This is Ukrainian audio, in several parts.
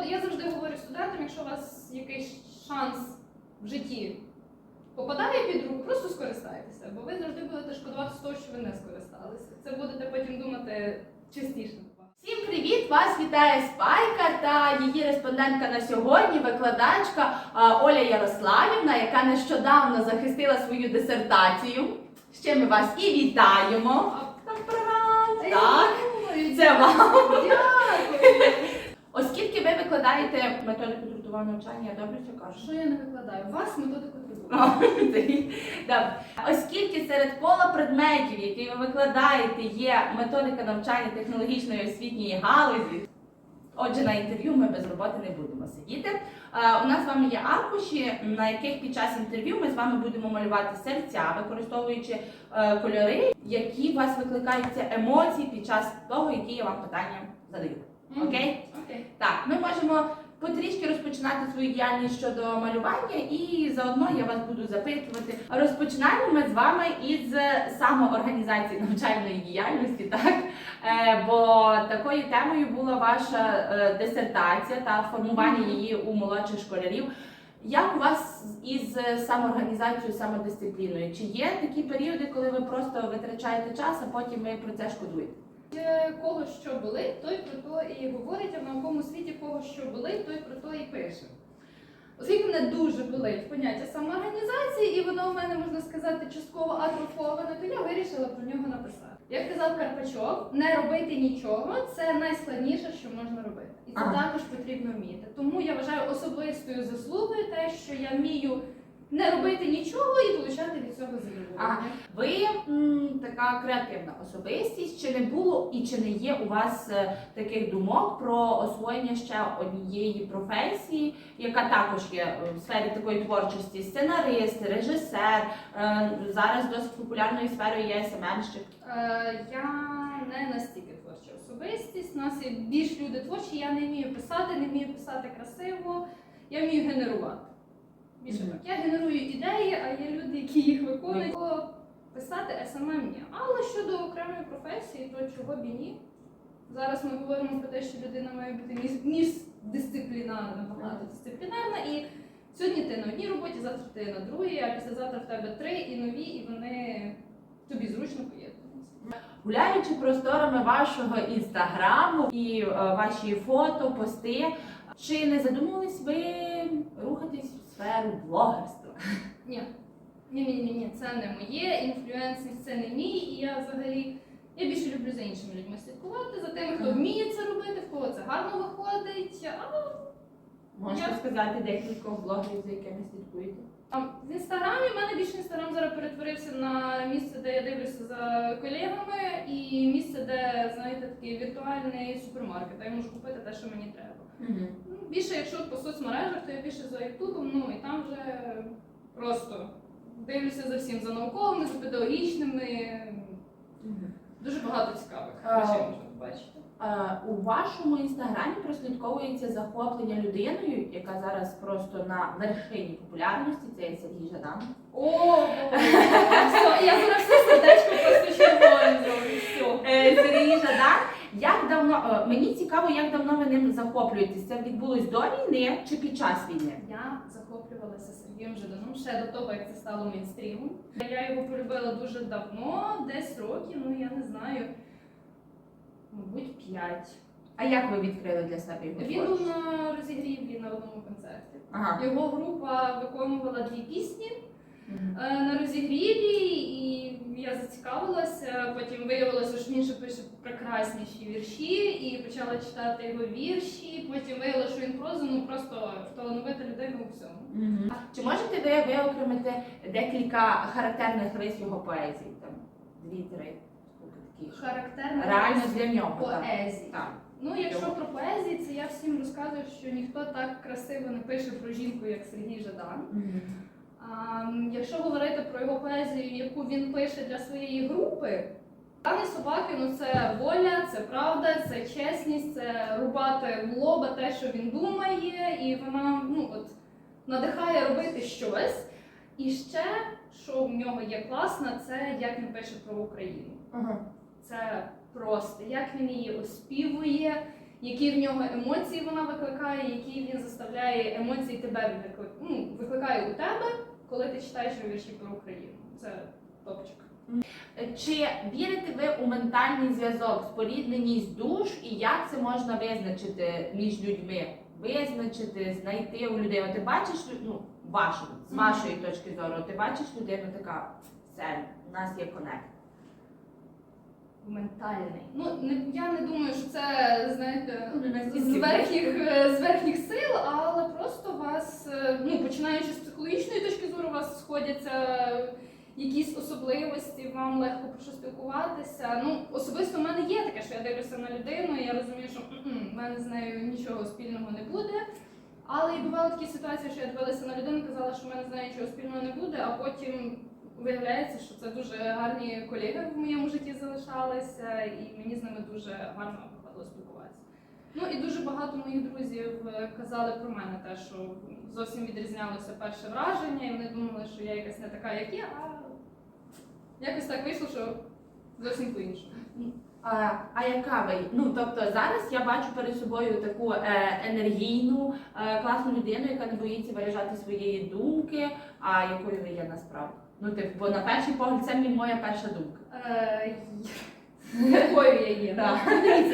Я завжди говорю студентам, якщо у вас якийсь шанс в житті попадає під руку, просто скористайтеся, бо ви завжди будете шкодувати з того, що ви не скористалися. Це будете потім думати частіше. Всім привіт! Вас вітає Спайка та її респондентка на сьогодні, викладачка Оля Ярославівна, яка нещодавно захистила свою дисертацію. З чим ми вас і вітаємо. Так, це вам. Дякую. Оскільки ви викладаєте методику трудового навчання, я добре все кажу. Що я не викладаю? Вас методику трудову. Добре. Оскільки серед кола предметів, які ви викладаєте, є методика навчання технологічної освітньої галузі. Отже, на інтерв'ю ми без роботи не будемо сидіти. Е, У нас з вами є аркуші, на яких під час інтерв'ю ми з вами будемо малювати серця, використовуючи е, кольори, які у вас викликають емоції під час того, які я вам питання задаю. Окей? Окей. Так, ми можемо потрішки розпочинати свою діяльність щодо малювання, і заодно я вас буду запитувати. Розпочинаємо ми з вами із самоорганізації навчальної діяльності, так Е, бо такою темою була ваша е, дисертація та формування її у молодших школярів. Як у вас із самоорганізацією, самодисципліною? Чи є такі періоди, коли ви просто витрачаєте час, а потім ви про це шкодуєте? Е, Кого що болить, той про то і говорить, а в науковому світі кого що болить, той про то і пише. Оскільки мене дуже болить поняття самоорганізації, і воно в мене, можна сказати, частково атрофоване, то я вирішила про нього написати. Як казав Карпачов, не робити нічого це найскладніше, що можна робити. І це Ага. також потрібно вміти. Тому я вважаю особистою заслугою те, що я вмію не робити нічого і отримати від цього задоволення. Ви м, така креативна особистість. Чи не було і чи не є у вас е, таких думок про освоєння ще однієї професії, яка також є е, в сфері такої творчості? Сценарист, режисер. е, Зараз досить популярною сферою є СММщик. Е, я не настільки творча особистість. У нас є більш люди творчі. Я не вмію писати, не вмію писати красиво. Я вмію генерувати. Більше так. Я генерую ідеї, а є люди, які їх виконують. Бо Писати SMM ні. Але щодо окремої професії, то чого б і ні. Зараз ми говоримо про те, що людина має бути між- міждисциплінарна, багатодисциплінарна. І сьогодні ти на одній роботі, завтра ти на другій, а післязавтра в тебе три і нові, і вони тобі зручно поєднуються. Гуляючи просторами вашого інстаграму і е, ваші фото, пости, чи не задумувались ви рухатись в сферу блогерства? Ні. Ні, ні, ні, ні, це не моє, інфлюенсинг це не мій, і я взагалі я більше люблю за іншими людьми слідкувати, за тими, хто вміє це робити, в кого це гарно виходить. А Можете Я- сказати декількох блогерів, за якими слідкуєте? В інстаграмі в мене більше інстаграм зараз перетворився на місце, де я дивлюся за колегами, і місце, де знаєте, такий віртуальний супермаркет, де я можу купити те, що мені треба. Ну, більше, якщо по соцмережах, то я більше за Ютубом, ну і там вже просто дивлюся за всім, за науковими, за педагогічними. Дуже багато цікавих речей можна побачити. Е, У вашому інстаграмі прослідковується захоплення людиною, яка зараз просто на вершині популярності. Це є Сергій Жадан. О, все, я зараз все сердечко просто. Все. Е, Сергій Жадан. Як давно е, мені цікаво, як давно ви ним захоплюєтесь? Це відбулось до війни чи під час війни? Я захоплювалася Сергієм Жаданом ще до того, як це стало мейнстрімом. Я його полюбила дуже давно, десь років, ну я не знаю, мабуть, п'ять. А як ви відкрили для себе його Він був творчість? на розігріві на одному концерті. Ага. Його група виконувала дві пісні е, на розігріві, і я зацікавилася. Потім виявилося, що він ще пише прекрасніші вірші, і почала читати його вірші. Потім виявилося, що він прозу, ну просто талановита людина у всьому. Мгм. Чи можете ви виокремити декілька характерних рис його поезії? Там дві-три скільки таких. Характерна Реально для нього. поезії. Так. Ну, якщо про поезії, це я всім розказую, що ніхто так красиво не пише про жінку, як Сергій Жадан. Мгм. А, якщо говорити про його поезію, яку він пише для своєї групи, Пане собаки, ну це воля, це правда, це чесність, це рубати в лоба те, що він думає, і вона ну от надихає робити щось. І ще, що в нього є класне, це як він пише про Україну. Ага. Це просто як він її оспівує, які в нього емоції вона викликає, які він заставляє емоції тебе ну, викликає у тебе, коли ти читаєш його вірші про Україну. Це топчик. Чи вірите ви у ментальний зв'язок, спорідненість душ і як це можна визначити між людьми? Визначити, знайти у людей. Ти бачиш ну, вашу, з вашої точки зору, ти бачиш людину така, все, у нас є конект. Ментальний. Ну не я не думаю, що це знаєте з верхніх е, з верхніх сил, але просто вас, е, ну починаючи з психологічної точки зору, у вас сходяться якісь особливості, вам легко про що спілкуватися. Ну особисто в мене є таке, що я дивлюся на людину, і я розумію, що «М-м, в мене з нею нічого спільного не буде. Але і бували такі ситуації, що я дивилася на людину, казала, що в мене з нею нічого спільного не буде, а потім виявляється, що це дуже гарні колеги в моєму житті залишалися, і мені з ними дуже гарно виходило спілкуватися. Ну і дуже багато моїх друзів е, казали про мене те, що зовсім відрізнялося перше враження, і вони думали, що я якась не така, як є, а якось так вийшло, що зовсім по-іншому. А, а яка ви? Ну тобто зараз я бачу перед собою таку е, енергійну, е, класну людину, яка не боїться виражати своєї думки, а якою ви є насправді. Ну, типу, бо на перший погляд це мені моя перша думка. Е, Якою я є. Ну,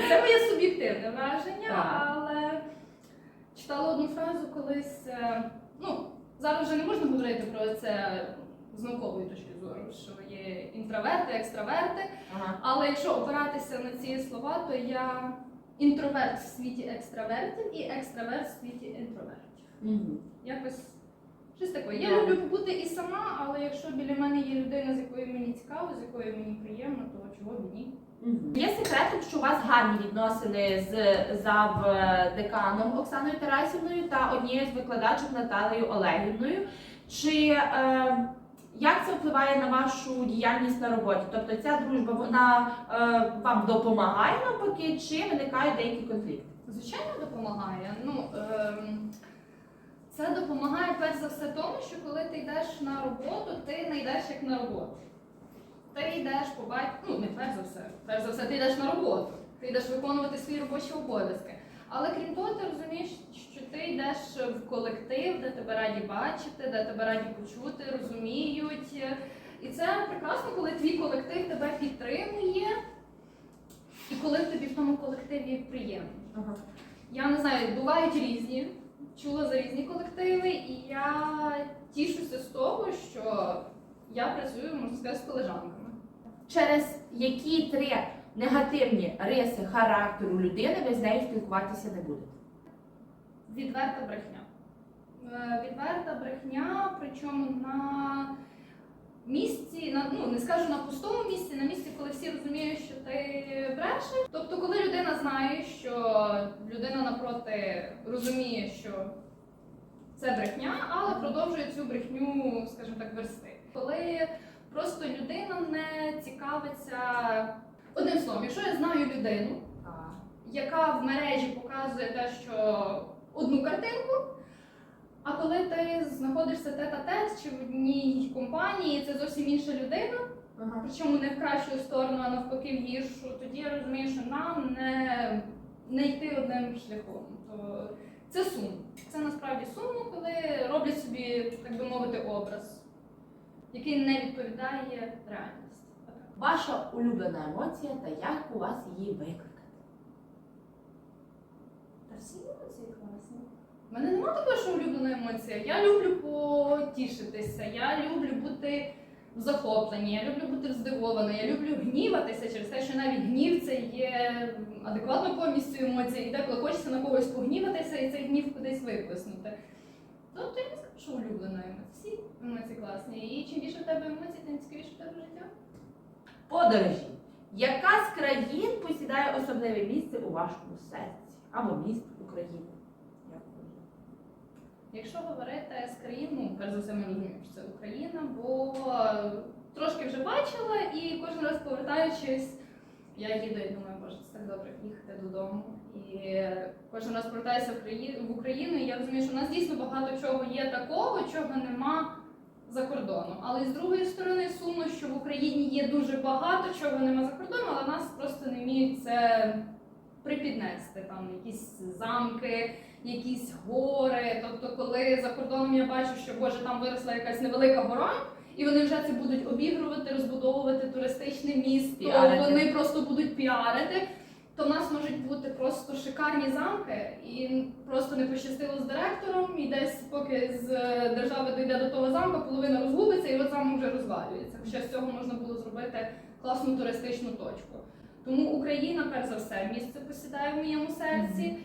це моє суб'єктивне враження, але читала одну фразу колись. е, Ну, зараз вже не можна говорити про це з наукової точки зору, що є інтроверти, екстраверти. Ага. Але якщо опиратися на ці слова, то я інтроверт в світі екстравертів і екстраверт в світі інтровертів. Угу. Якось щось таке. Я Добре. люблю побути і сама, але якщо біля мене є людина, з якою мені цікаво, з якою мені приємно, то чого б ні. Є секретом, що у вас гарні відносини з зав деканом Оксаною Тарасівною та однією з викладачок Наталею Олегівною. Чи е, як це впливає на вашу діяльність на роботі? Тобто ця дружба вона е, вам допомагає навпаки, чи виникають деякі конфлікти? Звичайно, допомагає. Ну, ем, це допомагає перш за все тому, що коли ти йдеш на роботу, ти не йдеш як на роботу. Ти йдеш по бать... ну не перш за все. Перш за все, ти йдеш на роботу. Ти йдеш виконувати свої робочі обов'язки. Але крім того, ти розумієш, що ти йдеш в колектив, де тебе раді бачити, де тебе раді почути, розуміють. І це прекрасно, коли твій колектив тебе підтримує, і коли тобі в тому колективі приємно. Ага. Я не знаю, бувають різні, чула за різні колективи, і я тішуся з того, що я працюю, можна сказати, з колежанками. Через які три негативні риси характеру людини ви з нею спілкуватися не будете? Відверта брехня. Е, Відверта брехня, причому на місці, на, ну не скажу на пустому місці, на місці, коли всі розуміють, що ти брешеш. Тобто, коли людина знає, що людина напроти розуміє, що це брехня, але продовжує цю брехню, скажімо так, версти. Коли просто людина не цікавиться одним словом, якщо я знаю людину, яка в мережі показує те, що одну картинку. А коли ти знаходишся тет-а-тет чи в одній компанії, це зовсім інша людина, Ага. причому не в кращу сторону, а навпаки в гіршу, тоді я розумію, що нам не, не йти одним шляхом. То це сум. Це насправді сумно, коли роблять собі, так би мовити, образ, який не відповідає реальності. Ваша улюблена емоція та як у вас її викликати? Та всі емоції класні. У мене немає такої, що улюблена емоція. Я люблю потішитися, я люблю бути в захопленні, я люблю бути здивована, я люблю гніватися через те, що навіть гнів це є адекватно повністю емоція, і деколи хочеться на когось погніватися і цей гнів кудись виплеснути. Тобто я не скажу, що улюблена емоція. Всі емоції класні. І чим більше в тебе емоцій, тим цікавіше в тебе життя. Подорожі. Яка з країн посідає особливе місце у вашому серці? Або міст України? Якщо говорити з країн, ну перш за все ми розуміємо, що це Україна, бо е, трошки вже бачила і кожен раз повертаючись, я їду і думаю, боже, це так добре їхати додому. І кожен раз повертаюся в країну в Україну, і я розумію, що в нас дійсно багато чого є такого, чого нема за кордоном. Але з другої сторони сумно, що в Україні є дуже багато чого нема за кордоном, але нас просто не вміють це припіднести там якісь замки, якісь гори. Тобто, коли за кордоном я бачу, що боже, там виросла якась невелика гора. І вони вже це будуть обігрувати, розбудовувати туристичне місто. Піарити. Вони просто будуть піарити. То в нас можуть бути просто шикарні замки, і просто не пощастило з директором. І десь, поки з е, держави дійде до того замка, половина розгубиться, і от замок вже розвалюється. Хоча з цього можна було зробити класну туристичну точку. Тому Україна, перш за все, місце посідає в моєму серці.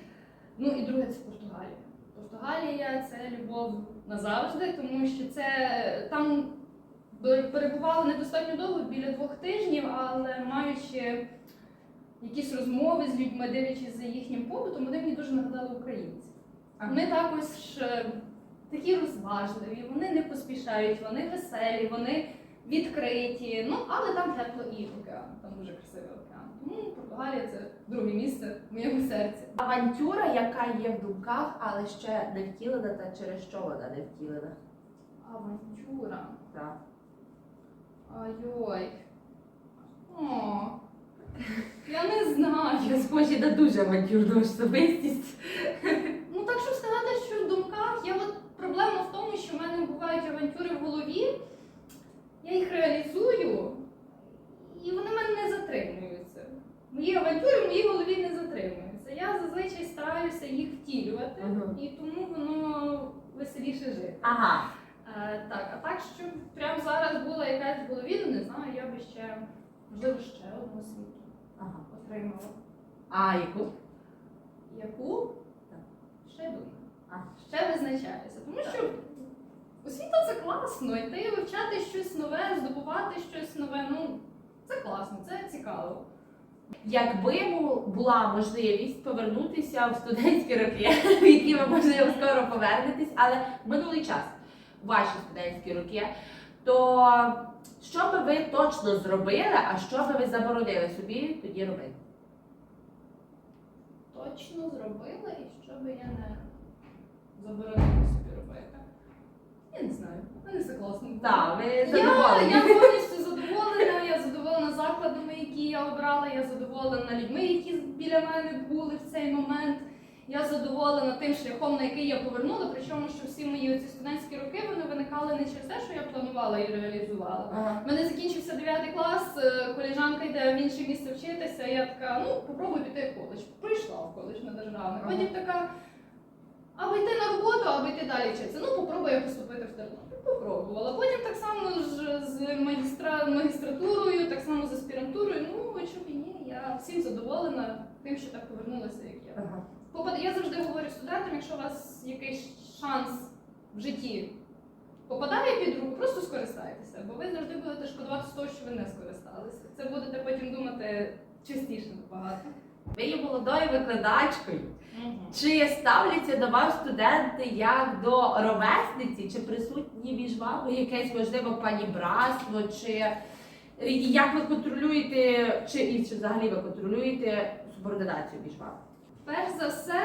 Ну і друге це Португалія. Португалія це любов назавжди, тому що це там перебували недостатньо довго, біля двох тижнів, але маючи якісь розмови з людьми, дивлячись за їхнім побутом, вони мені дуже нагадали українців. Вони також е, такі розважливі, вони не поспішають, вони веселі, вони відкриті. Ну, але там тепло і океан, там дуже. Тому Португалія це друге місце в моєму серці. Авантюра, яка є в думках, але ще не втілена, та через що вона не втілена. Авантюра. Так. Ай-ой. О, я не знаю. Я схожі на дуже авантюрну особистість. Ну так щоб сказати, що в думках є от проблема в тому, що в мене бувають авантюри в голові, я їх реалізую, і вони в мене не затримуються. Мої авантюри в моїй голові не затримуються. Я зазвичай стараюся їх Мгм. і тому воно веселіше жити. Ага. Е, так, а так, щоб прямо зараз була якась в голові, ну не знаю, я би ще, можливо, ще одну освіту ага. отримала. А яку? Яку? Так. Ще думаю. А. Ще визначаюся. Тому що освіта це класно, йти вивчати щось нове, здобувати щось нове. Ну, це класно, це цікаво. Якби була можливість повернутися в студентські роки, в які ви можливо скоро повернетесь, але в минулий час, ваші студентські роки, то що би ви точно зробили, а що би ви заборонили собі тоді робити? Точно зробила і що би я не заборонила собі робити. Я не знаю, мене все класно. Так, ви Я, я повністю задоволена, я задоволена закладами, які я обрала, я задоволена людьми, які біля мене були в цей момент. Я задоволена тим шляхом, на який я повернула, причому що всі мої оці студентські роки вони виникали не через те, що я планувала і реалізувала. Ага. У мене закінчився 9 клас, е, коліжанка йде в інше місце вчитися. Я така, ну попробуй піти в коледж. Прийшла в коледж на державний. Ага. Потім така, або йти на роботу, або йти далі вчитися. Ну попробуй я поступити в Тернопіль. Попробувала. Потім так само ж з магістра... магістратурою, так само з аспірантурою. Ну, чому і ні? Я всім задоволена тим, що так повернулася, як я. Ага. Попад- Я завжди говорю студентам, якщо у вас якийсь шанс в житті попадає під руку, просто скористайтеся, бо ви завжди будете шкодувати з того, що ви не скористалися. Це будете потім думати частіше набагато. Ви є молодою викладачкою. Чи ставляться до вас студенти як до ровесниці, чи присутні між вами якесь можливо панібратство, чи як ви контролюєте, чи і чи взагалі ви контролюєте субординацію між вами? Перш за все,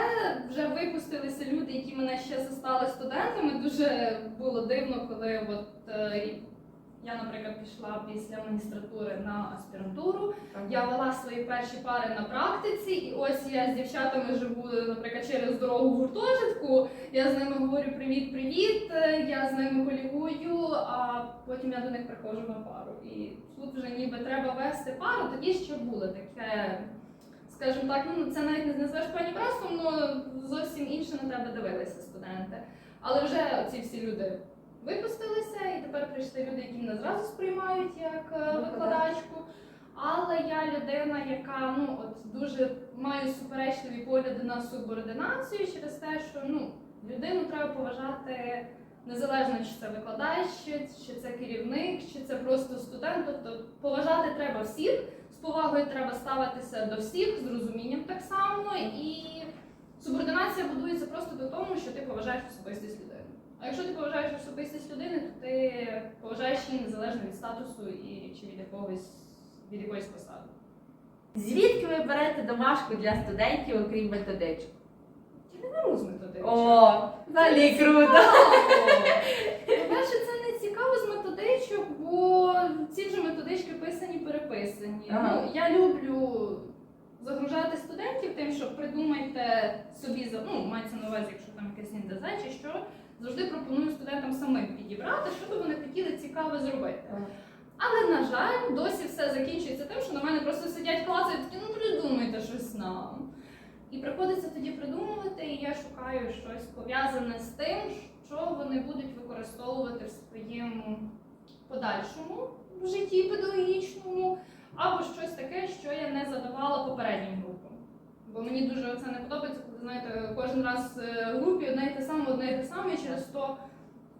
вже випустилися люди, які мене ще застали студентами. Дуже було дивно, коли от е, я, наприклад, пішла після магістратури на аспірантуру. Я вела свої перші пари на практиці, і ось я з дівчатами живу, наприклад, через дорогу в гуртожитку. Я з ними говорю привіт-привіт, е, я з ними колігую, а потім я до них приходжу на пару. І тут вже ніби треба вести пару, тоді ще було таке. Скажімо так, ну це навіть не назвеш панібратством, але зовсім інше на тебе дивилися студенти. Але вже ці всі люди випустилися, і тепер прийшли люди, які мене зразу сприймають як е, викладачку. Але я людина, яка ну от дуже маю суперечливі погляди на субординацію через те, що ну людину треба поважати незалежно, чи це викладач, чи, чи це керівник, чи це просто студент. Тобто поважати треба всіх, з повагою треба ставитися до всіх, з розумінням так само. І субординація будується просто до тому, що ти поважаєш особистість людини. А якщо ти поважаєш особистість людини, то ти поважаєш її незалежно від статусу і чи від якогось від якоїсь посади. Звідки ви берете домашку для студентів, окрім методичок? Я не беру з методичок. О, взагалі круто! По-перше, це не цікаво з методичок, бо ці вже методички писані, переписані. Ага. Ну, я люблю загружати студентів тим, що придумайте собі за ну, мається на увазі, якщо там якесь НДЗ чи що, завжди пропоную студентам самим підібрати, що би вони хотіли цікаве зробити. Але на жаль, досі все закінчується тим, що на мене просто сидять класи і такі, ну придумайте щось нам. І приходиться тоді придумувати, і я шукаю щось пов'язане з тим, що вони будуть використовувати в своєму подальшому житті педагогічному, або щось таке, що я не задавала попереднім групам. Бо мені дуже це не подобається, коли знаєте, кожен раз е, в групі одне і те саме, одне і те саме, і через то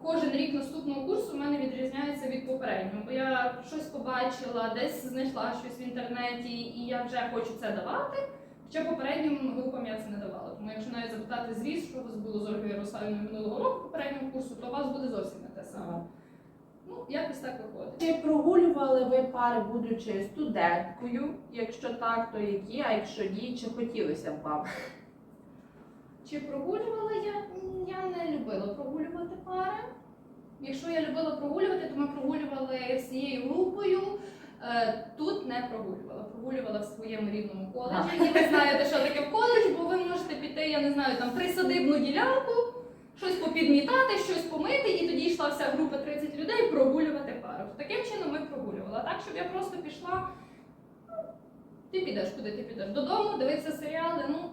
кожен рік наступного курсу в мене відрізняється від попереднього. Бо я щось побачила, десь знайшла щось в інтернеті, і я вже хочу це давати. Хоча попереднім групам я це не давала. Тому якщо навіть запитати зріз, що у вас було з Ольгою Росавіною минулого року попереднього курсу, то у вас буде зовсім не те саме. Ну, якось так виходить. Чи прогулювали ви пари, будучи студенткою? Якщо так, то які, а якщо ні, чи хотілося б вам? Чи прогулювала я? Я не любила прогулювати пари. Якщо я любила прогулювати, то ми прогулювали всією групою. Е, Тут не прогулювала. Прогулювала в своєму рідному коледжі. І ви знаєте, що таке коледж, бо ви можете піти, я не знаю, там присадибну ділянку, щось попідмітати, щось помити, і тоді йшла вся група 30 людей прогулювати пару. Таким чином ми прогулювали. Так, щоб я просто пішла. ну, Ти підеш, куди ти підеш? Додому, дивитися серіали, ну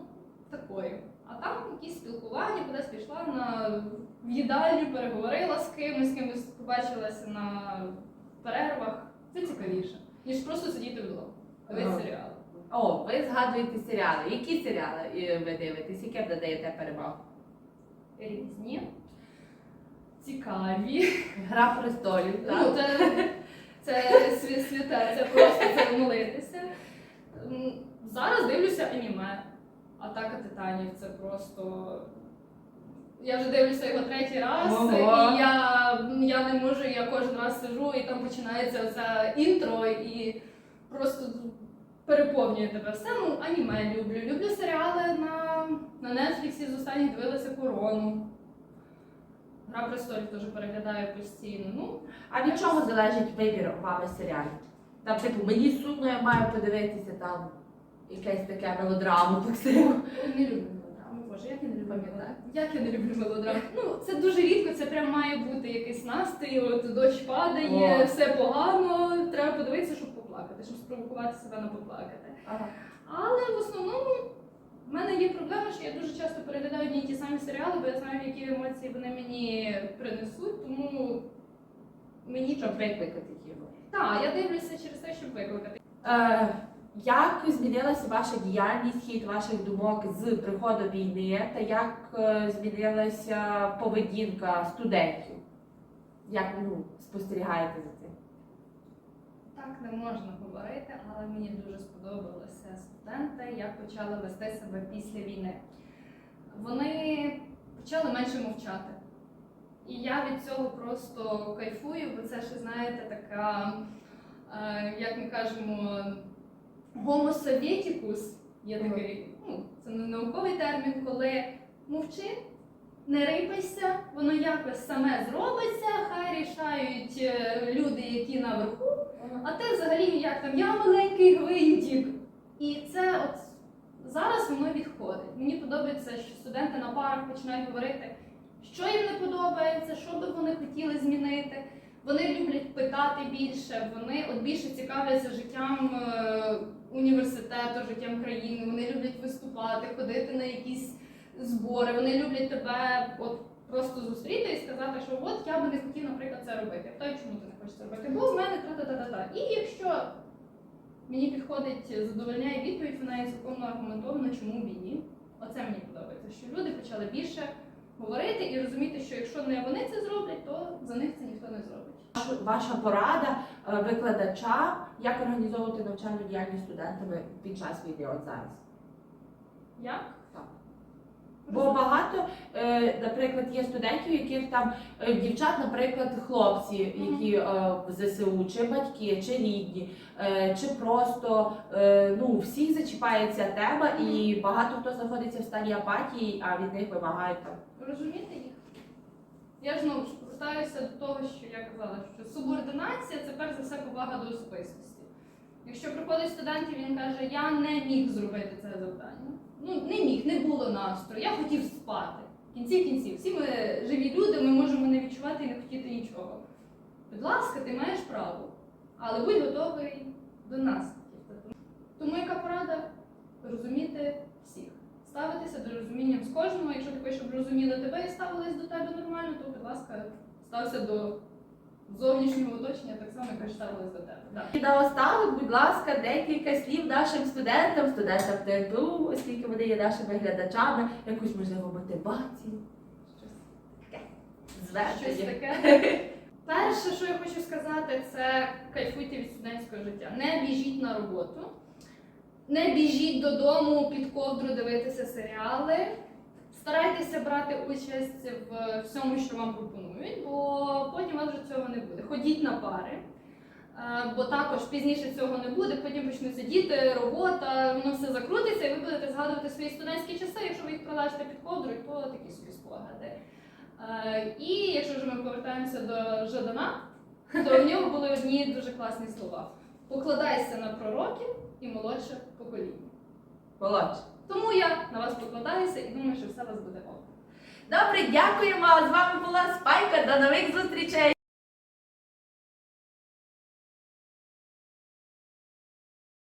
такою. А там якісь спілкування, кудись пішла на в їдальню, переговорила з кимось, з кимось побачилася на перервах. Це цікавіше, ніж просто сидіти вдома. Дивитися серіали. О, ви згадуєте серіали. Які серіали е, ви дивитесь? Яке додаєте перевагу? Різні, цікаві. Гра престолів, Ну, це, це сві- святе, це просто це молитися. Зараз дивлюся аніме. Атака титанів це просто. Я вже дивлюся його третій раз, Ого. і я, я не можу, я кожен раз сижу, і там починається це інтро, і просто переповнює тебе все. Ну, аніме люблю. Люблю серіали на, на Netflix, з останніх дивилася корону. Гра престолів теж переглядаю постійно. Ну, А від чого залежить вибір вами серіалів? Там, типу, мені сумно, я маю подивитися там якесь таке мелодраму, так само. Не люблю мелодрами. Боже, як я не люблю Пам'ятаю. Як я не люблю мелодрами? Ну, це дуже рідко, це прям має бути якийсь настрій, от дощ падає, О. все погано, треба подивитися, щоб поплакати, щоб спровокувати себе на поплакати. Ага. Але в основному в мене є проблема, що я дуже часто переглядаю одні й ті самі серіали, бо я знаю, які емоції вони мені принесуть, тому мені Щоб викликати його. Так, я дивлюся через те, щоб викликати. Е, як змінилася ваша діяльність, хід ваших думок з приходу війни, та як е, змінилася поведінка студентів? Як ви ну, спостерігаєте за цим? Так не можна говорити, але мені дуже сподобалися студенти, як почали вести себе після війни. Вони почали менше мовчати. І я від цього просто кайфую, бо це ще, знаєте, така, е, як ми кажемо, sovieticus, є такий, ну, це не науковий термін, коли мовчи, не рипайся, воно якось саме зробиться, хай рішають е, люди, які наверху. А ти взагалі як там, я маленький гвинтик. І це от зараз воно відходить. Мені подобається, що студенти на парах починають говорити, що їм не подобається, що би вони хотіли змінити. Вони люблять питати більше, вони от більше цікавляться життям е, університету, життям країни. Вони люблять виступати, ходити на якісь збори. Вони люблять тебе от просто зустріти і сказати, що от я би не хотів, наприклад, це робити. Питаю, чому ти не хочеш це робити? Бо в мене та-та-та-та-та. І якщо мені підходить, задовольняє відповідь, вона є законно аргументована, чому б і ні. Оце мені подобається, що люди почали більше говорити і розуміти, що якщо не вони це зроблять, то за них це ніхто не зробить. Ваша порада е, викладача, як організовувати навчальну діяльність студентами під час війни от зараз? Як? Так. Бо багато, е, наприклад, є студентів, яких там е, дівчат, наприклад, хлопці, які е, в ЗСУ, чи батьки, чи рідні, е, чи просто е, ну всіх зачіпає ця тема, і багато хто знаходиться в стані апатії, а від них вимагають там. Розуміти їх. Я ж знову ж повертаюся до того, що я казала, що субординація це перш за все повага до особистості. Якщо приходить студент і він каже, я не міг зробити це завдання. Ну не міг, не було настрою, я хотів спати. В кінці кінців, всі ми живі люди, ми можемо не відчувати і не хотіти нічого. Будь ласка, ти маєш право, але будь готовий до наслідків. Тому яка порада? Розуміти всіх, ставитися до розумінням з кожного. Якщо ти хочеш, щоб розуміли тебе і ставились до тебе нормально, то будь ласка, стався до зовнішнього оточення так само, ставились до тебе. І наостанок, будь ласка, декілька слів нашим студентам, студентам ТНТУ, оскільки вони є нашими глядачами, якусь можливо мотивацію. Щось таке. Перше, що я хочу сказати, це кайфуйте від студентського життя. Не біжіть на роботу, не біжіть додому під ковдру дивитися серіали. Старайтеся брати участь в всьому, що вам пропонують, бо потім у вас вже цього не буде. Ходіть на пари, е, бо також пізніше цього не буде. Потім почнуться діти, робота, воно все закрутиться, і ви будете згадувати свої студентські часи. Якщо ви їх пролежите під ковдрою, то такі собі спогади. Е, І якщо вже ми повертаємося до Жадана, то в нього були одні дуже класні слова: покладайся на пророків і молодше покоління. Молодше. Тому я на вас покладаюся і думаю, що все у вас буде ок. Добре, дякуємо. З вами була Спайка. До нових зустрічей.